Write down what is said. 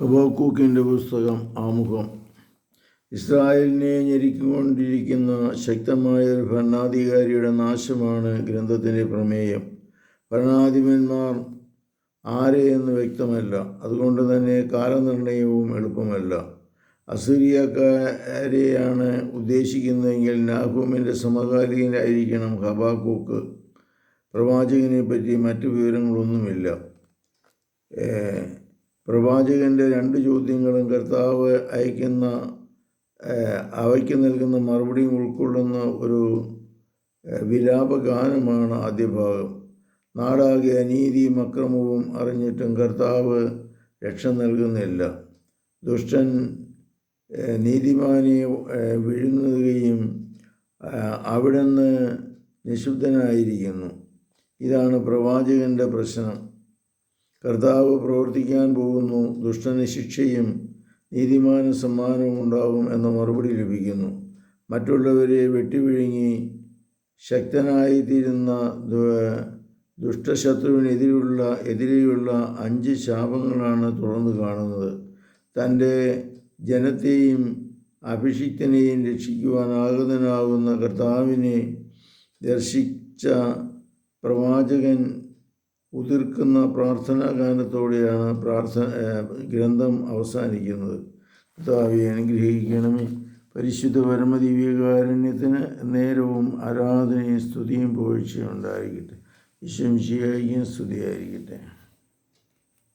ഹബോക്കൂക്കിന്റെ പുസ്തകം ആമുഖം. ഇസ്രായേലിനെ ഞെരുക്കിക്കൊണ്ടിരിക്കുന്ന ശക്തമായ ഒരു ഭരണാധികാരിയുടെ നാശമാണ് ഗ്രന്ഥത്തിന്റെ പ്രമേയം. ഭരണാധിപന്മാർ ആരെ എന്ന് വ്യക്തമല്ല. അതുകൊണ്ട് തന്നെ കാലനിർണയവും എളുപ്പമല്ല. അസുരിയക്കാരെയാണ് ഉദ്ദേശിക്കുന്നതെങ്കിൽ നാഹൂമിന്റെ സമകാലീനായിരിക്കണം ഹബാക്കൂക്ക്. പ്രവാചകനെ പറ്റി മറ്റു വിവരങ്ങളൊന്നുമില്ല. പ്രവാചകന്റെ രണ്ട് ചോദ്യങ്ങളും കർത്താവ് അയക്കുന്ന അവയ്ക്ക് നൽകുന്ന മറുപടിയും ഉൾക്കൊള്ളുന്ന ഒരു വിലാപഗാനമാണ് ആദ്യ ഭാഗം നാടാകെ അനീതിയും അക്രമവും അറിഞ്ഞിട്ടും കർത്താവ് രക്ഷ നൽകുന്നില്ല. ദുഷ്ടൻ നീതിമാനെ വിഴുങ്ങുകയും അവിടെ അവിടുന്ന് നിശുദ്ധനായിരിക്കുന്നു ഇതാണ് പ്രവാചകന്റെ പ്രശ്നം. കർത്താവ് പ്രവർത്തിക്കാൻ പോകുന്നു. ദുഷ്ടന് ശിക്ഷയും നീതിമാന സമ്മാനവും ഉണ്ടാകും എന്ന മറുപടി ലഭിക്കുന്നു. മറ്റുള്ളവരെ വെട്ടിവിഴുങ്ങി ശക്തനായിത്തീരുന്ന ദുഷ്ടശത്രുവിനെതിരെയുള്ള എതിരെയുള്ള അഞ്ച് ശാപങ്ങളാണ് തുറന്നു കാണുന്നത്. തന്റെ ജനത്തെയും അഭിഷിക്തനെയും രക്ഷിക്കുവാനാകുന്നതിനാകുന്ന കർത്താവിനെ ദർശിച്ച പ്രവാചകൻ ഉതിർക്കുന്ന പ്രാർത്ഥനാ ഗാനത്തോടെയാണ് പ്രാർത്ഥന ഗ്രന്ഥം അവസാനിക്കുന്നത്. കർത്താവെ അനുഗ്രഹിക്കണമേ. പരിശുദ്ധ പരമദിവ്യകാരുണ്യത്തിന് നേരവും ആരാധനയും സ്തുതിയും പോഴ്ചയും ഉണ്ടായിരിക്കട്ടെ. വിശംസിയായിരിക്കും സ്തുതിയായിരിക്കട്ടെ.